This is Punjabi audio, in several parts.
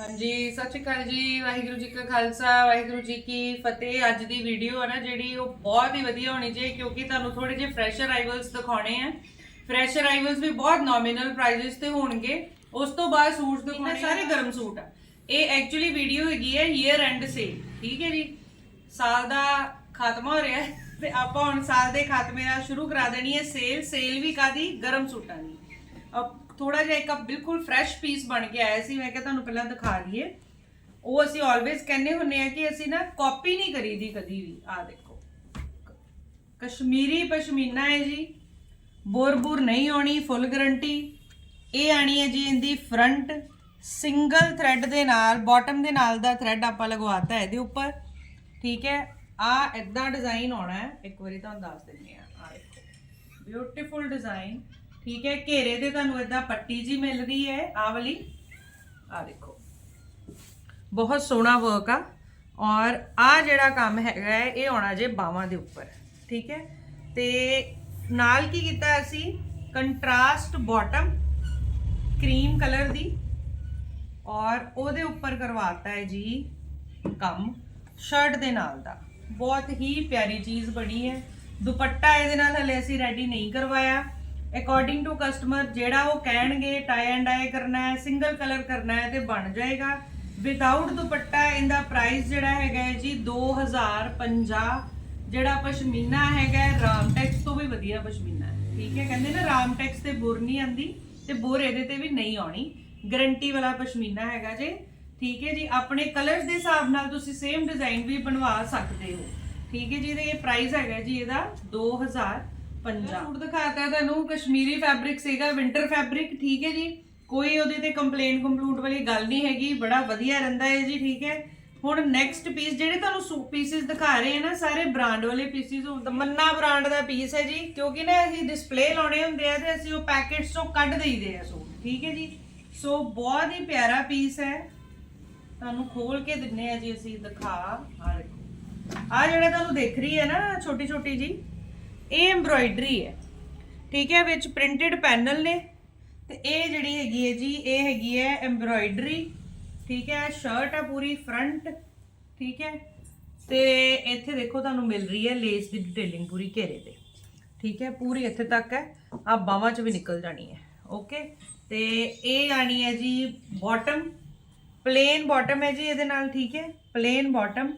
ਹਾਂਜੀ ਸਤਿ ਸ਼੍ਰੀ ਅਕਾਲ ਜੀ ਵਾਹਿਗੁਰੂ ਜੀ ਕਾ ਖਾਲਸਾ ਵਾਹਿਗੁਰੂ ਜੀ ਕੀ ਫਤਿਹ। ਅੱਜ ਦੀ ਵੀਡੀਓ ਹੈ ਨਾ ਜਿਹੜੀ ਉਹ ਬਹੁਤ ਹੀ ਵਧੀਆ ਹੋਣੀ ਚਾਹੀਏ ਕਿਉਂਕਿ ਤੁਹਾਨੂੰ ਥੋੜੇ ਜਿਹੇ ਫਰੈਸ਼ਰ ਅਰਾਈਵਲਸ ਦਿਖਾਉਣੇ ਆ। ਫਰੈਸ਼ਰ ਅਰਾਈਵਲਸ ਵੀ ਬਹੁਤ ਨੋਮੀਨਲ ਪ੍ਰਾਈजेस ਤੇ ਹੋਣਗੇ। ਉਸ ਤੋਂ ਬਾਅਦ ਸੂਟਸ ਦਿਖਾਉਣੇ ਸਾਰੇ ਗਰਮ ਸੂਟ ਆ? ਇਹ ਐਕਚੁਅਲੀ ਵੀਡੀਓ ਹੈਗੀ ਹੈ ਈਅਰ ਐਂਡ ਸੇਲ ਠੀਕ ਹੈ ਜੀ? ਸਾਲ ਦਾ ਖਾਤਮਾ ਹੋ ਰਿਹਾ ਹੈ ਤੇ ਆਪਾਂ ਹੁਣ ਸਾਲ ਦੇ ਖਾਤਮੇ ਨਾਲ ਸ਼ੁਰੂ ਕਰਾ ਦੇਣੀ ਹੈ ਸੇਲ ਸੇਲ ਵੀ ਕਾਦੀ ਗਰਮ ਸੂਟਾਂ ਦੀ। ਥੋੜਾ ਜਿਹਾ ਇੱਕ ਬਿਲਕੁਲ ਫਰੈਸ਼ ਪੀਸ ਬਣ ਕੇ ਆਇਆ ਸੀ, ਮੈਂ ਕਿਹਾ ਤੁਹਾਨੂੰ ਪਹਿਲਾਂ ਦਿਖਾ ਲਈਏ। ਉਹ ਅਸੀਂ ਆਲਵੇਜ਼ ਕਹਿੰਦੇ ਹੁੰਨੇ ਆ ਕਿ ਅਸੀਂ ਨਾ ਕਾਪੀ ਨਹੀਂ ਕਰੀਦੀ ਕਦੀ ਵੀ। ਆ ਦੇਖੋ। ਕਸ਼ਮੀਰੀ ਪਸ਼ਮੀਨਾ ਹੈ ਜੀ। ਬੋਰ-ਬੋਰ ਨਹੀਂ ਆਉਣੀ ਫੁੱਲ ਗਰੰਟੀ ਇਹ ਆਣੀ ਹੈ ਜੀ ਇਹਦੀ ਫਰੰਟ ਸਿੰਗਲ ਥ੍ਰੈਡ ਦੇ ਨਾਲ ਬਾਟਮ ਦੇ ਨਾਲ ਦਾ ਥ੍ਰੈਡ ਆਪਾਂ ਲਗਵਾਤਾ ਇਹਦੇ ਉੱਪਰ। ਠੀਕ ਹੈ? ਆ ਇਦਾਂ ਡਿਜ਼ਾਈਨ ਆਉਣਾ ਹੈ। ਇੱਕ ਵਾਰੀ ਤੁਹਾਨੂੰ ਦੱਸ ਦਿੰਦੇ ਆ ਆ ਦੇਖੋ। ਬਿਊਟੀਫੁਲ ਡਿਜ਼ਾਈਨ ਠੀਕ ਹੈ ਘੇਰੇ ਤੇ ਤੁਹਾਨੂੰ ਇਦਾਂ ਪੱਟੀ ਜੀ ਮਿਲ ਰਹੀ ਹੈ ਆਹ ਵਾਲੀ। ਆ ਦੇਖੋ। ਬਹੁਤ ਸੋਹਣਾ ਵਰਕ ਆ। ਔਰ ਆ ਜਿਹੜਾ ਕੰਮ ਹੈਗਾ ਹੈ, ਇਹ ਆਉਣਾ ਜੇ ਬਾਹਾਂ ਦੇ ਉੱਪਰ ਠੀਕ ਹੈ। ਤੇ ਨਾਲ ਕੀ ਕੀਤਾ ਅਸੀਂ? ਕੰਟਰਾਸਟ ਬਾਟਮ ਕਰੀਮ ਕਲਰ ਦੀ। ਔਰ ਉਹਦੇ ਉੱਪਰ ਕਰਵਾਤਾ ਹੈ ਜੀ ਕੰਮ ਸ਼ਰਟ ਦੇ ਨਾਲ ਦਾ। ਬਹੁਤ ਹੀ ਪਿਆਰੀ ਚੀਜ਼ ਬਣੀ ਹੈ। ਦੁਪੱਟਾ ਇਹਦੇ ਨਾਲ ਹਲੇ ਅਸੀਂ ਰੈਡੀ ਨਹੀਂ ਕਰਵਾਇਆ। ਅਕੋਰਡਿੰਗ ਟੂ ਕਸਟਮਰ ਜਿਹੜਾ ਉਹ ਕਹਿਣਗੇ ਟਾਈ ਐਂਡ ਡਾਈ ਕਰਨਾ ਹੈ ਸਿੰਗਲ ਕਲਰ ਕਰਨਾ ਹੈ ਤੇ ਬਣ ਜਾਏਗਾ। ਵਿਦਆਊਟ ਦੁਪੱਟਾ ਇਹਦਾ ਪ੍ਰਾਈਸ ਜਿਹੜਾ ਹੈਗਾ ਹੈ ਜੀ 2050 ਜਿਹੜਾ ਪਸ਼ਮੀਨਾ ਹੈਗਾ ਹੈ, ਰਾਮਟੈਕਸ ਤੋਂ ਵੀ ਵਧੀਆ ਪਸ਼ਮੀਨਾ ਹੈ। ਠੀਕ ਹੈ ਕਹਿੰਦੇ ਨਾ ਰਾਮਟੈਕਸ ਤੇ ਬੁਰ ਨਹੀਂ ਆਂਦੀ ਤੇ ਬੁਰ ਇਹਦੇ ਤੇ ਵੀ ਨਹੀਂ ਆਉਣੀ। ਗਰੰਟੀ ਵਾਲਾ ਪਸ਼ਮੀਨਾ ਹੈਗਾ ਜੇ। ਠੀਕ ਹੈ ਜੀ ਆਪਣੇ ਕਲਰਸ ਦੇ ਹਿਸਾਬ ਨਾਲ ਤੁਸੀਂ ਸੇਮ ਡਿਜ਼ਾਈਨ ਵੀ ਬਣਵਾ ਸਕਦੇ ਹੋ। ਠੀਕ ਹੈ ਜੀ ਤੇ ਇਹ ਪ੍ਰਾਈਸ ਹੈਗਾ ਜੀ ਇਹਦਾ 2050 ਸੂਟ ਦਿਖਾਤਾ ਤੁਹਾਨੂੰ, ਕਸ਼ਮੀਰੀ ਫੈਬਰਿਕ ਸੀਗਾ ਵਿੰਟਰ ਫੈਬਰਿਕ ਠੀਕ ਹੈ ਜੀ। ਕੋਈ ਉਹਦੇ ਤੇ ਕੰਪਲੇਨ ਕੰਪਲੂਟ ਵਾਲੀ ਗੱਲ ਨਹੀਂ ਹੈਗੀ, ਬੜਾ ਵਧੀਆ ਰਹਿੰਦਾ ਹੈ ਜੀ, ਠੀਕ ਹੈ। ਹੁਣ ਨੈਕਸਟ ਪੀਸ ਜਿਹੜੇ ਤੁਹਾਨੂੰ ਸੂਟ ਪੀਸਿਸ ਦਿਖਾ ਰਹੇ ਆ ਨਾ, ਸਾਰੇ ਬ੍ਰਾਂਡ ਵਾਲੇ ਪੀਸਿਸ ਮੰਨਾ ਬ੍ਰਾਂਡ ਦਾ ਪੀਸ ਹੈ ਜੀ, ਕਿਉਂਕਿ ਨਾ ਅਸੀਂ ਡਿਸਪਲੇ ਲਾਉਣੇ ਹੁੰਦੇ ਆ ਤੇ ਅਸੀਂ ਉਹ ਪੈਕੇਟਸ ਚੋਂ ਕੱਢ ਦੇਈਦੇ ਆ ਸੂਟ, ਠੀਕ ਹੈ ਜੀ। ਸੋ ਬਹੁਤ ਹੀ ਪਿਆਰਾ ਪੀਸ ਹੈ। ਤੁਹਾਨੂੰ ਖੋਲ ਕੇ ਦਿੰਨੇ ਆ ਜੀ ਅਸੀਂ, ਦਿਖਾ ਆ ਦੇਖੋ। ਆ ਜਿਹੜਾ ਤੁਹਾਨੂੰ ਦੇਖ ਰਹੀ ਹੈ ਨਾ ਛੋਟੀ ਛੋਟੀ ਜੀ ਇਹ ਐਮਬ੍ਰੋਇਡਰੀ ਹੈ। ਠੀਕ ਹੈ, ਵਿੱਚ ਪ੍ਰਿੰਟਡ ਪੈਨਲ ਨੇ ਤੇ ਇਹ ਜਿਹੜੀ ਹੈਗੀ ਹੈ ਜੀ, ਇਹ ਹੈਗੀ ਹੈ ਐਮਬ੍ਰੋਇਡਰੀ ਠੀਕ ਹੈ ਸ਼ਰਟ ਹੈ ਪੂਰੀ ਫਰੰਟ ਠੀਕ ਹੈ, ਤੇ ਇੱਥੇ ਦੇਖੋ ਤੁਹਾਨੂੰ ਮਿਲ ਰਹੀ ਹੈ ਲੇਸ ਦੀ ਡਿਟੇਲਿੰਗ ਪੂਰੀ ਘੇਰੇ ਤੇ। ਠੀਕ ਹੈ, ਪੂਰੀ ਇੱਥੇ ਤੱਕ ਹੈ। ਆ ਬਾਹਾਂ 'ਚ ਵੀ ਨਿਕਲ ਜਾਣੀ ਹੈ। ਓਕੇ ਤੇ ਇਹ ਆਣੀ ਹੈ ਜੀ ਬਾਟਮ ਪਲੇਨ ਬਾਟਮ ਹੈ ਜੀ ਇਹਦੇ ਨਾਲ, ਠੀਕ ਹੈ? ਪਲੇਨ ਬਾਟਮ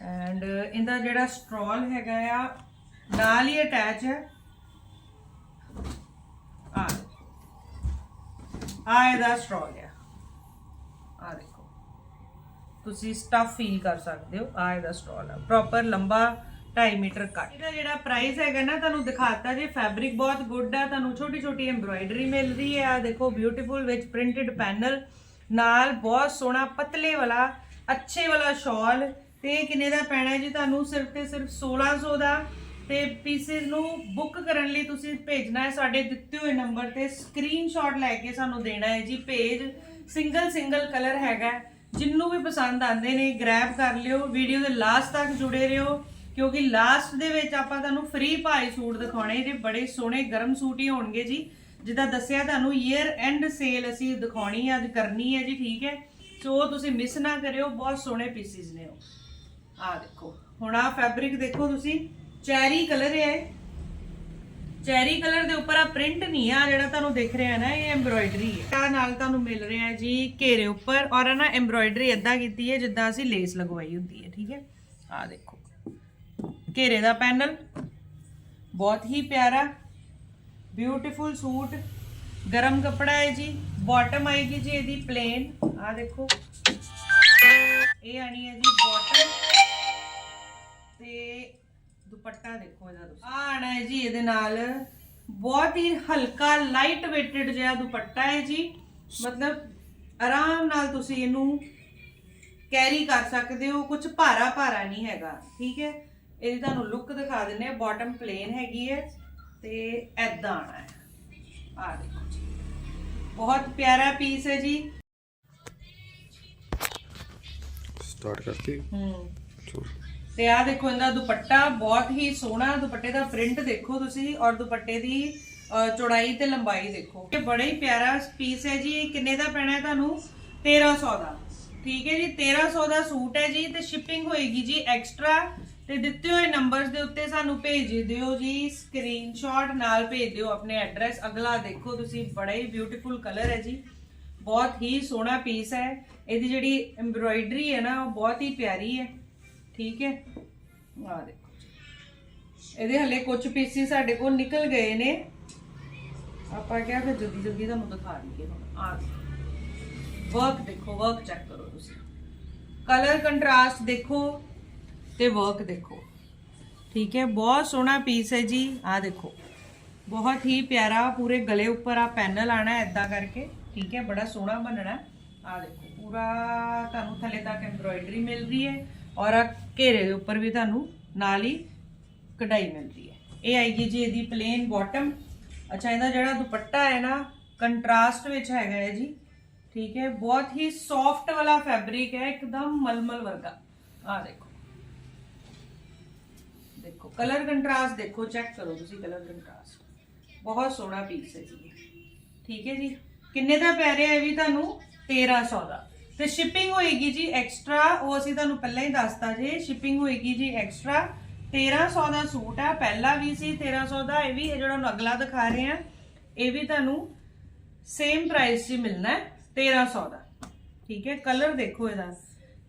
ਐਂਡ ਇਹਦਾ ਜਿਹੜਾ ਸਟਰੋਲ ਹੈਗਾ ਆ ਨਾਲ ਹੀ ਅਟੈਚ ਹੈ। ਆ ਆ ਇਹਦਾ ਸਟਰੋਲ ਆ ਆ ਦੇਖੋ। ਤੁਸੀਂ ਸਟਫ ਫੀਲ ਕਰ ਸਕਦੇ ਹੋ। ਆ ਇਹਦਾ ਸਟਰੋਲ ਆ ਪ੍ਰੋਪਰ ਲੰਬਾ 2.5 ਮੀਟਰ ਕੱਟ ਇਹਦਾ ਜਿਹੜਾ ਪ੍ਰਾਈਸ ਹੈਗਾ ਨਾ, ਤੁਹਾਨੂੰ ਦਿਖਾਤਾ ਜੇ ਫੈਬਰਿਕ ਬਹੁਤ ਗੁੱਡ ਆ, ਤੁਹਾਨੂੰ ਛੋਟੀ ਛੋਟੀ ਐਮਬ੍ਰੋਇਡਰੀ ਮਿਲ ਰਹੀ ਹੈ। ਆ ਦੇਖੋ ਬਿਊਟੀਫੁਲ ਵਿੱਚ ਪ੍ਰਿੰਟਡ ਪੈਨਲ ਨਾਲ ਬਹੁਤ ਸੋਹਣਾ ਪਤਲੇ ਵਾਲਾ, ਅੱਛੇ ਵਾਲਾ ਸ਼ਾਲ ਤੇ ਕਿੰਨੇ ਦਾ ਪੈਣਾ ਜੀ? ਤੁਹਾਨੂੰ ਸਿਰਫ ਤੇ ਸਿਰਫ 1600 ਦਾ। ਤੇ ਪੀਸਿਸ ਨੂੰ ਬੁੱਕ ਕਰਨ ਲਈ ਤੁਸੀਂ ਭੇਜਣਾ ਹੈ ਸਾਡੇ ਦਿੱਤੇ ਹੋਏ ਨੰਬਰ ਤੇ। ਸਕਰੀਨਸ਼ਾਟ ਲੈ ਕੇ ਸਾਨੂੰ ਦੇਣਾ ਹੈ ਜੀ। ਭੇਜ ਸਿੰਗਲ ਸਿੰਗਲ ਕਲਰ ਹੈਗਾ ਹੈ। ਜਿੰਨੂੰ ਵੀ ਪਸੰਦ ਆਉਂਦੇ ਨੇ ਗ੍ਰੈਬ ਕਰ ਲਿਓ। ਵੀਡੀਓ ਦੇ ਲਾਸਟ ਤੱਕ ਜੁੜੇ ਰਹੋ। ਕਿਉਂਕਿ ਲਾਸਟ ਦੇ ਵਿੱਚ ਆਪਾਂ ਤੁਹਾਨੂੰ ਫ੍ਰੀ ਭਾਈ ਸੂਟ ਦਿਖਾਉਣੇ ਜੇ ਬੜੇ ਸੋਹਣੇ ਗਰਮ ਸੂਟ ਹੀ ਹੋਣਗੇ ਜੀ। ਜਿੱਦਾਂ ਦੱਸਿਆ ਤੁਹਾਨੂੰ ਈਅਰ ਐਂਡ ਸੇਲ ਅਸੀਂ ਦਿਖਾਉਣੀ ਹੈ, ਅੱਜ ਕਰਨੀ ਹੈ ਜੀ, ਠੀਕ ਹੈ। ਸੋ ਤੁਸੀਂ ਮਿਸ ਨਾ ਕਰਿਓ, ਬਹੁਤ ਸੋਹਣੇ ਪੀਸਿਸ ਨੇ ਉਹ। ਆ ਦੇਖੋ, ਹੁਣ ਆ ਫੈਬਰਿਕ ਦੇਖੋ ਤੁਸੀਂ। ਚੈਰੀ ਕਲਰ ਹੈ ਚੈਰੀ ਕਲਰ ਦੇ ਉੱਪਰ ਆ ਪ੍ਰਿੰਟ ਨਹੀਂ ਆ, ਜਿਹੜਾ ਤੁਹਾਨੂੰ ਦਿਖ ਰਿਹਾ ਨਾ, ਇਹ ਐਮਬ੍ਰੋਇਡਰੀ ਹੈ। ਤਾਂ ਨਾਲ ਤੁਹਾਨੂੰ ਮਿਲ ਰਿਹਾ ਜੀ ਘੇਰੇ ਉੱਪਰ, ਔਰ ਨਾ ਐਮਬ੍ਰੋਇਡਰੀ ਇਦਾਂ ਕੀਤੀ ਹੈ, ਜਿੱਦਾਂ ਅਸੀਂ ਲੇਸ ਲਗਵਾਈ ਹੁੰਦੀ ਹੈ, ਠੀਕ ਹੈ? ਆ ਦੇਖੋ। ਘੇਰੇ ਦਾ ਪੈਨਲ, ਬਹੁਤ ਹੀ ਪਿਆਰਾ ਬਿਊਟੀਫੁਲ ਸੂਟ, ਗਰਮ ਕੱਪੜਾ ਹੈ ਜੀ ਬਾਟਮ ਆਏਗੀ ਜੀ ਇਹਦੀ ਪਲੇਨ ਆ ਦੇਖੋ। ਇਹ ਆਣੀ ਹੈ ਜੀ ਬਾਟਮ ਦੁਪੱਟਾ ਦੇਖੋ ਇਹਦਾ ਤੁਸੀਂ। ਆਣਾ ਹੈ ਜੀ ਇਹਦੇ ਨਾਲ। ਬਹੁਤ ਹੀ ਹਲਕਾ ਲਾਈਟ weighted ਜਿਹਾ ਦੁਪੱਟਾ ਹੈ ਜੀ। ਮਤਲਬ ਆਰਾਮ ਨਾਲ ਤੁਸੀਂ ਇਹਨੂੰ ਕੈਰੀ ਕਰ ਸਕਦੇ ਹੋ। ਕੁਝ ਭਾਰਾ ਭਾਰਾ ਨਹੀਂ ਹੈਗਾ ਠੀਕ ਹੈ? ਇਹਦੀ ਤੁਹਾਨੂੰ ਲੁੱਕ ਦਿਖਾ ਦਿੰਨੇ ਆ ਬਾਟਮ ਪਲੇਨ ਹੈਗੀ ਹੈ ਤੇ ਐਦਾਂ ਆਣਾ ਹੈ। ਆ ਦੇਖੋ ਜੀ। ਬਹੁਤ ਪਿਆਰਾ ਪੀਸ ਹੈ ਜੀ। ਸਟਾਰਟ ਕਰਤੀ? ਹੂੰ। ਚਲੋ ਤੇ ਆਹ ਦੇਖੋ ਇਹਦਾ ਦੁਪੱਟਾ ਬਹੁਤ ਹੀ ਸੋਹਣਾ ਦੁਪੱਟੇ ਦਾ ਪ੍ਰਿੰਟ ਦੇਖੋ ਤੁਸੀਂ ਔਰ ਦੁਪੱਟੇ ਦੀ ਚੌੜਾਈ ਤੇ ਲੰਬਾਈ ਦੇਖੋ। ਇਹ ਬੜਾ ਹੀ ਪਿਆਰਾ ਪੀਸ ਹੈ ਜੀ, ਇਹ ਕਿੰਨੇ ਦਾ ਪੈਣਾ ਹੈ ਤੁਹਾਨੂੰ? 1300 ਦਾ। ਠੀਕ ਹੈ ਜੀ 1300 ਦਾ ਸੂਟ ਹੈ ਜੀ, ਤੇ ਸ਼ਿਪਿੰਗ ਹੋਏਗੀ ਜੀ ਐਕਸਟਰਾ ਤੇ ਦਿੱਤੇ ਹੋਏ ਨੰਬਰਸ ਦੇ ਉੱਤੇ ਸਾਨੂੰ ਭੇਜ ਦਿਓ ਜੀ ਸਕਰੀਨਸ਼ਾਟ ਨਾਲ ਭੇਜ ਦਿਓ ਆਪਣੇ ਐਡਰੈਸ ਅਗਲਾ ਦੇਖੋ ਤੁਸੀਂ, ਬੜਾ ਹੀ ਬਿਊਟੀਫੁਲ ਕਲਰ ਹੈ ਜੀ। ਬਹੁਤ ਹੀ ਸੋਹਣਾ ਪੀਸ ਹੈ। ਇਹਦੀ ਜਿਹੜੀ ਐਮਬ੍ਰੋਇਡਰੀ ਹੈ ਨਾ, ਉਹ ਬਹੁਤ ਹੀ ਪਿਆਰੀ ਹੈ। ਠੀਕ ਹੈ? ਆ ਦੇਖੋ ਜੀ। ਇਹਦੇ ਹਲੇ ਕੁਝ ਪੀਸਿਸ ਸਾਡੇ ਕੋਲ ਨਿਕਲ ਗਏ ਨੇ। ਆਪਾਂ ਕਿਹਾ ਫਿਰ ਜਲਦੀ ਜਲਦੀ ਤੁਹਾਨੂੰ ਦਿਖਾ ਦਈਏ ਹੁਣ। ਆ ਵਰਕ ਦੇਖੋ ਵਰਕ ਚੈੱਕ ਕਰੋ ਤੁਸੀਂ। ਕਲਰ ਕੰਟਰਾਸਟ ਦੇਖੋ ਤੇ ਵਰਕ ਦੇਖੋ। ਠੀਕ ਹੈ? ਬਹੁਤ ਸੋਹਣਾ ਪੀਸ ਹੈ ਜੀ। ਆ ਦੇਖੋ। ਬਹੁਤ ਹੀ ਪਿਆਰਾ ਪੂਰੇ ਗਲੇ ਉੱਪਰ ਆ ਪੈਨਲ ਆਣਾ ਐਦਾਂ ਕਰਕੇ। ਠੀਕ ਹੈ? ਬੜਾ ਸੋਹਣਾ ਬਣਨਾ। ਆ ਦੇਖੋ। ਪੂਰਾ ਤੁਹਾਨੂੰ ਥੱਲੇ ਤੱਕ ਐਮਬ੍ਰੋਇਡਰੀ ਮਿਲ ਰਹੀ ਹੈ। ਔਰ ਆ ਘੇਰੇ ਦੇ ਉੱਪਰ ਵੀ ਤੁਹਾਨੂੰ ਨਾਲ ਹੀ ਕਢਾਈ ਮਿਲਦੀ ਹੈ। ਇਹ ਆਏਗੀ ਜੀ ਇਹਦੀ ਪਲੇਨ ਬਾਟਮ ਅੱਛਾ, ਇਹਦਾ ਜਿਹੜਾ ਦੁਪੱਟਾ ਹੈ ਨਾ ਕੰਟਰਾਸਟ ਵਿੱਚ ਹੈਗਾ ਹੈ ਜੀ। ਠੀਕ ਹੈ, ਬਹੁਤ ਹੀ ਸੌਫਟ ਵਾਲਾ ਫੈਬਰਿਕ ਹੈ, ਇੱਕਦਮ ਮਲਮਲ ਵਰਗਾ। ਆ ਦੇਖੋ। ਦੇਖੋ ਕਲਰ ਕੰਟਰਾਸਟ ਦੇਖੋ ਚੈੱਕ ਕਰੋ ਤੁਸੀਂ ਕਲਰ ਕੰਟਰਾਸਟ ਬਹੁਤ ਸੋਹਣਾ ਪੀਸ ਹੈ ਜੀ। ਠੀਕ ਹੈ ਜੀ। ਕਿੰਨੇ ਦਾ ਪੈ ਰਿਹਾ ਹੈ ਵੀ ਤੁਹਾਨੂੰ? 1300 ਦਾ। ਤੇ ਸ਼ਿਪਿੰਗ ਹੋਏਗੀ ਜੀ ਐਕਸਟਰਾ ਉਹ ਅਸੀਂ ਤੁਹਾਨੂੰ ਪਹਿਲਾਂ ਹੀ ਦੱਸਤਾ ਜੀ ਸ਼ਿਪਿੰਗ ਹੋਏਗੀ ਜੀ ਐਕਸਟਰਾ 1300 ਦਾ ਸੂਟ ਆ, ਪਹਿਲਾ ਵੀ ਸੀ 1300 ਦਾ, ਇਹ ਵੀ ਇਹ ਜਿਹੜਾ ਹੁਣ ਅਗਲਾ ਦਿਖਾ ਰਹੇ ਆ, ਇਹ ਵੀ ਤੁਹਾਨੂੰ ਸੇਮ ਪ੍ਰਾਈਸ 'ਚ ਮਿਲਣਾ ਹੈ 1300 ਦਾ। ਠੀਕ ਹੈ ਕਲਰ ਦੇਖੋ ਇਹਦਾ।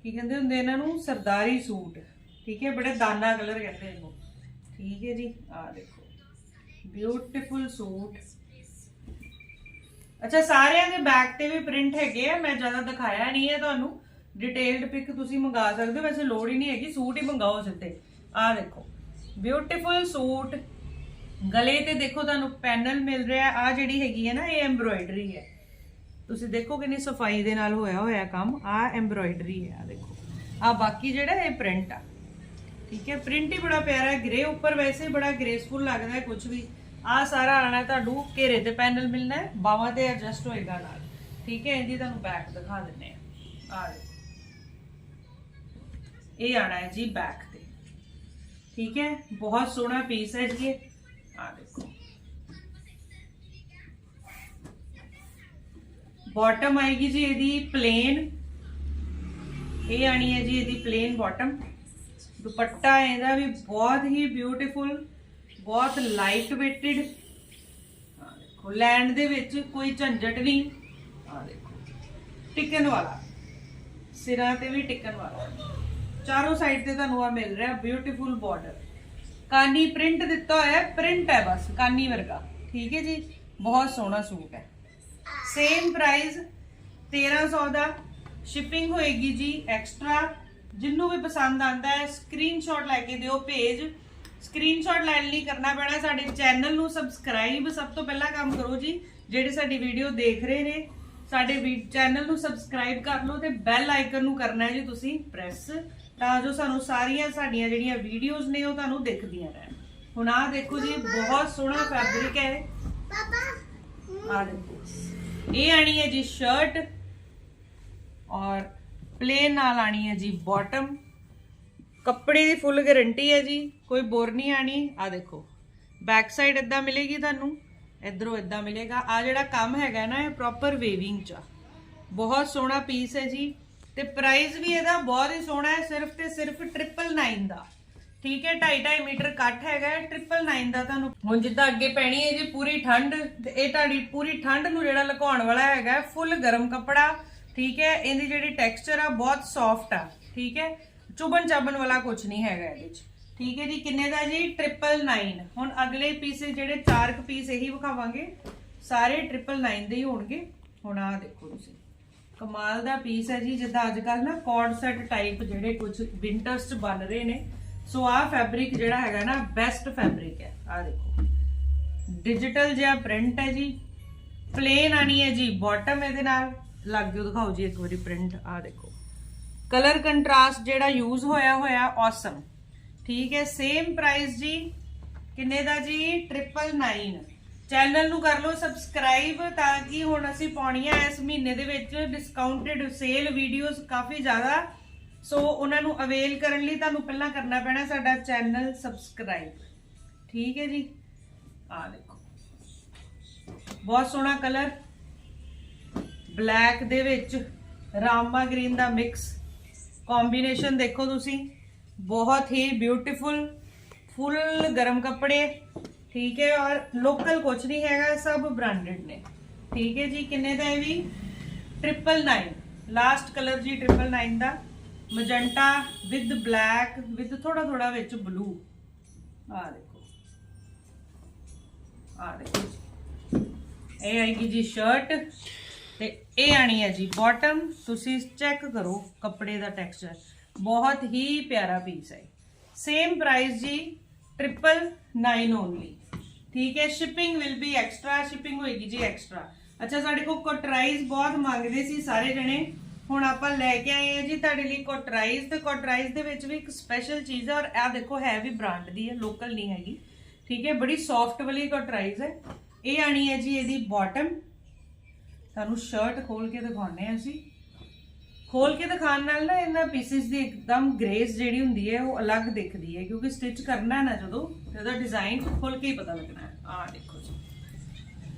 ਕੀ ਕਹਿੰਦੇ ਹੁੰਦੇ ਇਹਨਾਂ ਨੂੰ? ਸਰਦਾਰੀ ਸੂਟ। ਠੀਕ ਹੈ, ਬੜੇ ਦਾਨਾ ਕਲਰ ਕਹਿੰਦੇ ਇਹਨੂੰ। ਠੀਕ ਹੈ ਜੀ ਆ ਦੇਖੋ। Beautiful suit. ਅੱਛਾ, ਸਾਰਿਆਂ ਦੇ ਬੈਕ ਤੇ ਵੀ ਪ੍ਰਿੰਟ ਹੈਗੇ ਆ, ਮੈਂ ਜ਼ਿਆਦਾ ਦਿਖਾਇਆ ਨਹੀਂ ਹੈ ਤੁਹਾਨੂੰ। ਡਿਟੇਲਡ ਪਿਕ ਤੁਸੀਂ ਮੰਗਾ ਸਕਦੇ ਹੋ, ਵੈਸੇ ਲੋੜ ਹੀ ਨਹੀਂ ਹੈਗੀ, ਸੂਟ ਹੀ ਮੰਗਾਓ ਸਿੱਧੇ। ਆਹ ਦੇਖੋ ਬਿਊਟੀਫੁਲ ਸੂਟ। ਗਲੇ ਤੇ ਦੇਖੋ ਤੁਹਾਨੂੰ ਪੈਨਲ ਮਿਲ ਰਿਹਾ ਆ ਜਿਹੜੀ ਹੈਗੀ ਹੈ ਨਾ, ਇਹ ਐਮਬ੍ਰੋਇਡਰੀ ਹੈ। ਤੁਸੀਂ ਦੇਖੋ ਕਿੰਨੀ ਸਫ਼ਾਈ ਦੇ ਨਾਲ ਹੋਇਆ ਹੋਇਆ ਕੰਮ ਆ ਐਮਬ੍ਰੋਇਡਰੀ ਹੈ ਆ ਦੇਖੋ। ਆ ਬਾਕੀ ਜਿਹੜਾ ਇਹ ਪ੍ਰਿੰਟ ਆ। ਠੀਕ ਹੈ ਪ੍ਰਿੰਟ ਹੀ ਬੜਾ ਪਿਆਰਾ ਹੈ ਗ੍ਰੇ ਉੱਪਰ ਵੈਸੇ ਬੜਾ ਗ੍ਰੇਸਫੁਲ ਲੱਗਦਾ ਹੈ ਕੁਝ ਵੀ। ਆ ਸਾਰਾ ਆਣਾ ਤੁਹਾਨੂੰ ਘੇਰੇ ਤੇ ਪੈਨਲ ਮਿਲਣਾ ਹੈ ਬਾਹਾਂ ਤੇ ਐਡਜਸਟ ਹੋਏਗਾ ਨਾਲ। ਠੀਕ ਹੈ, ਇਹਦੀ ਤੁਹਾਨੂੰ ਬੈਕ ਦਿਖਾ ਦਿੰਨੇ ਆ ਆ ਦੇਖੋ। ਇਹ ਆਣਾ ਹੈ ਜੀ ਬੈਕ ਤੇ। ਠੀਕ ਹੈ, ਬਹੁਤ ਸੋਹਣਾ ਪੀਸ ਹੈ ਜੀ ਇਹ। ਆ ਦੇਖੋ। ਬਾਟਮ ਆਏਗੀ ਜੀ ਇਹਦੀ ਪਲੇਨ ਇਹ ਆਣੀ ਹੈ ਜੀ ਇਹਦੀ ਪਲੇਨ ਬਾਟਮ ਦੁਪੱਟਾ ਇਹਦਾ ਵੀ ਬਹੁਤ ਹੀ ਬਿਊਟੀਫੁਲ ਬਹੁਤ ਲਾਈਟ ਵੇਟਡ ਆ ਦੇਖੋ ਲੈਂਡ ਦੇ ਵਿੱਚ ਕੋਈ ਝੰਜਟ ਨਹੀਂ। ਆ ਦੇਖੋ ਟਿਕਨ ਵਾਲਾ। ਸਿਰਾਂ ਤੇ ਵੀ ਟਿਕਨ ਵਾਲਾ। ਚਾਰੋਂ ਸਾਈਡ ਤੇ ਤੁਹਾਨੂੰ ਆ ਮਿਲ ਰਿਹਾ ਬਿਊਟੀਫੁਲ ਬਾਰਡਰ ਕਾਨੀ ਪ੍ਰਿੰਟ ਦਿੱਤਾ ਹੋਇਆ ਪ੍ਰਿੰਟ ਹੈ ਬਸ, ਕਾਨੀ ਵਰਗਾ। ਠੀਕ ਹੈ ਜੀ, ਬਹੁਤ ਸੋਹਣਾ ਸੂਟ ਹੈ। ਸੇਮ ਪ੍ਰਾਈਸ 1300 ਦਾ ਸ਼ਿਪਿੰਗ ਹੋਏਗੀ ਜੀ ਐਕਸਟਰਾ ਜਿੰਨੂੰ ਵੀ ਪਸੰਦ ਆਂਦਾ ਹੈ ਸਕਰੀਨਸ਼ਾਟ ਲੈ ਕੇ ਦਿਓ, ਭੇਜ। ਸਕਰੀਨਸ਼ਾਟ ਲੈਣ ਲਈ ਕਰਨਾ ਪੈਣਾ ਸਾਡੇ ਚੈਨਲ ਨੂੰ ਸਬਸਕ੍ਰਾਈਬ ਸਭ ਤੋਂ ਪਹਿਲਾਂ ਕੰਮ ਕਰੋ ਜੀ ਜਿਹੜੇ ਸਾਡੀ ਵੀਡੀਓ ਦੇਖ ਰਹੇ ਨੇ ਸਾਡੇ ਚੈਨਲ ਨੂੰ ਸਬਸਕ੍ਰਾਈਬ ਕਰ ਲਓ ਤੇ ਬੈਲ ਆਈਕਨ ਨੂੰ ਕਰਨਾ ਹੈ ਜੀ ਤੁਸੀਂ ਪ੍ਰੈਸ ਤਾਂ ਜੋ ਸਾਨੂੰ ਸਾਰੀਆਂ ਸਾਡੀਆਂ ਜਿਹੜੀਆਂ ਵੀਡੀਓਜ਼ ਨੇ ਉਹ ਤੁਹਾਨੂੰ ਦਿਖਦੀਆਂ ਰਹਿਣ। ਹੁਣ ਆਹ ਦੇਖੋ ਜੀ ਬਹੁਤ ਸੋਹਣਾ ਫੈਬਰਿਕ ਹੈ। ਆ ਦੇਖੋ ਇਹ ਆਣੀ ਹੈ ਜੀ ਸ਼ਰਟ ਔਰ ਪਲੇਨ ਨਾਲ ਆਣੀ ਹੈ ਜੀ ਬਾਟਮ ਕੱਪੜੇ ਦੀ ਫੁੱਲ ਗਾਰੰਟੀ ਹੈ ਜੀ, ਕੋਈ ਬੋਰ ਨਹੀਂ ਆਣੀ। ਆ ਦੇਖੋ ਬੈਕ ਸਾਈਡ ਇਦਾਂ ਮਿਲੇਗੀ ਤੁਹਾਨੂੰ, ਇਧਰੋਂ ਇਦਾਂ ਮਿਲੇਗਾ। ਆ ਜਿਹੜਾ ਕੰਮ ਹੈਗਾ ਨਾ, ਇਹ ਪ੍ਰੋਪਰ ਵੇਵਿੰਗ ਚ ਆ। ਬਹੁਤ ਸੋਹਣਾ ਪੀਸ ਹੈ ਜੀ। ਤੇ ਪ੍ਰਾਈਸ ਵੀ ਇਹਦਾ ਬਹੁਤ ਹੀ ਸੋਹਣਾ ਹੈ, ਸਿਰਫ ਤੇ ਸਿਰਫ 999 ਦਾ। ਠੀਕ ਹੈ 2.5 ਮੀਟਰ ਕੱਟ ਹੈਗਾ 999 ਦਾ ਤੁਹਾਨੂੰ। ਹੁਣ ਜਿੱਦਾਂ ਅੱਗੇ ਪੈਣੀ ਹੈ ਜੀ, ਪੂਰੀ ਠੰਡ, ਤੇ ਇਹ ਤੁਹਾਡੀ ਪੂਰੀ ਠੰਡ ਨੂੰ ਜਿਹੜਾ ਲੁਕਾਉਣ ਵਾਲਾ ਹੈਗਾ, ਫੁੱਲ ਗਰਮ ਕੱਪੜਾ। ਠੀਕ ਹੈ, ਇਹਦੀ ਜਿਹੜੀ ਟੈਕਸਚਰ ਆ, ਬਹੁਤ ਸੌਫਟ ਆ। ਠੀਕ ਹੈ ਚੁਬਨ ਚਾਬਨ ਵਾਲਾ ਕੁਝ ਨਹੀਂ ਹੈਗਾ ਇਹਦੇ ਵਿੱਚ ਠੀਕ ਹੈ ਜੀ, ਕਿੰਨੇ ਦਾ ਜੀ? 999 ਹੁਣ ਅਗਲੇ ਪੀਸ ਜਿਹੜੇ ਚਾਰ ਕੁ ਪੀਸ ਇਹੀ ਵਿਖਾਵਾਂਗੇ। ਸਾਰੇ 999 ਦੇ ਹੀ ਹੋਣਗੇ। ਹੁਣ ਆ ਦੇਖੋ ਤੁਸੀਂ। ਕਮਾਲ ਦਾ ਪੀਸ ਹੈ ਜੀ, ਜਿੱਦਾਂ ਅੱਜ ਕੱਲ ਨਾ ਕੋਡ ਸੈਟ ਟਾਈਪ ਜਿਹੜੇ ਕੁਝ ਵਿੰਟਰਸ ਚ ਬਣ ਰਹੇ ਨੇ। ਸੋ ਆਹ ਫੈਬਰਿਕ ਜਿਹੜਾ ਹੈਗਾ ਨਾ ਬੈਸਟ ਫੈਬਰਿਕ ਹੈ। ਆ ਦੇਖੋ। ਡਿਜੀਟਲ ਜਿਹਾ ਪ੍ਰਿੰਟ ਹੈ ਜੀ। ਪਲੇਨ ਆਣੀ ਹੈ ਜੀ ਬਾਟਮ ਇਹਦੇ ਨਾਲ। ਲੱਗ ਕੇ ਦਿਖਾਓ ਜੀ ਇੱਕ ਵਾਰੀ ਪ੍ਰਿੰਟ ਆ ਦੇਖੋ। ਕਲਰ ਕੰਟਰਾਸਟ ਜਿਹੜਾ ਯੂਜ਼ ਹੋਇਆ ਹੋਇਆ ਔਸਮ ਠੀਕ ਹੈ ਸੇਮ ਪ੍ਰਾਈਸ ਜੀ। ਕਿੰਨੇ ਦਾ ਜੀ? 999 ਚੈਨਲ ਨੂੰ ਕਰ ਲਓ ਸਬਸਕ੍ਰਾਈਬ ਤਾਂ ਕਿ ਹੁਣ ਅਸੀਂ ਪਾਉਣੀਆਂ ਇਸ ਮਹੀਨੇ ਦੇ ਵਿੱਚ ਡਿਸਕਾਊਂਟਡ ਸੇਲ ਵੀਡੀਓਜ਼ ਕਾਫੀ ਜ਼ਿਆਦਾ। ਸੋ ਉਹਨਾਂ ਨੂੰ ਅਵੇਲ ਕਰਨ ਲਈ ਤੁਹਾਨੂੰ ਪਹਿਲਾਂ ਕਰਨਾ ਪੈਣਾ ਸਾਡਾ ਚੈਨਲ ਸਬਸਕ੍ਰਾਈਬ ਠੀਕ ਹੈ ਜੀ? ਆ ਦੇਖੋ। ਬਹੁਤ ਸੋਹਣਾ ਕਲਰ। ਬਲੈਕ ਦੇ ਵਿੱਚ ਰਾਮਾ ਗ੍ਰੀਨ ਦਾ ਮਿਕਸ ਕੰਬੀਨੇਸ਼ਨ ਦੇਖੋ ਤੁਸੀਂ। ਬਹੁਤ ਹੀ ਬਿਊਟੀਫੁਲ ਫੁੱਲ ਗਰਮ ਕੱਪੜੇ। ਠੀਕ ਹੈ, ਔਰ ਲੋਕਲ ਕੁਝ ਨਹੀਂ ਹੈਗਾ, ਸਭ ਬ੍ਰਾਂਡਡ ਨੇ। ਠੀਕ ਹੈ ਜੀ, ਕਿੰਨੇ ਦਾ ਇਹ ਵੀ? 999 ਲਾਸਟ ਕਲਰ ਜੀ 999 ਦਾ। ਮਜੰਟਾ ਵਿਦ ਬਲੈਕ ਵਿਦ ਥੋੜਾ ਥੋੜਾ ਵਿੱਚ ਬਲੂ ਆ ਦੇਖੋ। ਆ ਦੇਖੋ ਜੀ। ਇਹ ਆਏਗੀ ਜੀ ਸ਼ਰਟ ਤੇ ਇਹ ਆਣੀ ਹੈ ਜੀ ਬਾਟਮ ਤੁਸੀਂ ਚੈੱਕ ਕਰੋ ਕੱਪੜੇ ਦਾ ਟੈਕਸਚਰ ਬਹੁਤ ਹੀ ਪਿਆਰਾ ਪੀਸ ਹੈ। ਸੇਮ ਪ੍ਰਾਈਸ ਜੀ 999 ਓਨਲੀ ਠੀਕ ਹੈ shipping will be extra shipping ਹੋਏਗੀ ਜੀ ਐਕਸਟਰਾ ਅੱਛਾ, ਸਾਡੇ ਕੋਲ ਕੋਟਰਾਈਜ਼ ਬਹੁਤ ਮੰਗਦੇ ਸੀ ਸਾਰੇ ਜਣੇ। ਹੁਣ ਆਪਾਂ ਲੈ ਕੇ ਆਏ ਹਾਂ ਜੀ ਤੁਹਾਡੇ ਲਈ ਕੋਟਰਾਈਜ਼ ਤੇ ਕੋਟਰਾਈਜ਼ ਦੇ ਵਿੱਚ ਵੀ ਇੱਕ ਸਪੈਸ਼ਲ ਚੀਜ਼ ਹੈ ਔਰ ਇਹ ਦੇਖੋ, ਹੈ ਵੀ ਬ੍ਰਾਂਡ ਦੀ ਹੈ ਲੋਕਲ ਨਹੀਂ ਹੈਗੀ। ਠੀਕ ਹੈ, ਬੜੀ ਸੌਫਟ ਵਾਲੀ ਕੋਟਰਾਈਜ਼ ਹੈ। ਇਹ ਆਣੀ ਹੈ ਜੀ ਇਹਦੀ ਬਾਟਮ ਤੁਹਾਨੂੰ ਸ਼ਰਟ ਖੋਲ ਕੇ ਦਿਖਾਉਣੇ ਆ ਅਸੀਂ। ਖੋਲ ਕੇ ਦਿਖਾਉਣ ਨਾਲ ਨਾ ਇਹਨਾਂ ਪੀਸਿਸ ਦੀ ਇੱਕਦਮ ਗ੍ਰੇਸ ਜਿਹੜੀ ਹੁੰਦੀ ਹੈ, ਉਹ ਅਲੱਗ ਦਿਖਦੀ ਹੈ, ਕਿਉਂਕਿ ਸਟਿਚ ਕਰਨਾ ਹੈ ਨਾ ਜਦੋਂ, ਤੇ ਉਹਦਾ ਡਿਜ਼ਾਈਨ ਖੋਲ ਕੇ ਹੀ ਪਤਾ ਲੱਗਣਾ ਹੈ। ਆਹ ਦੇਖੋ ਜੀ।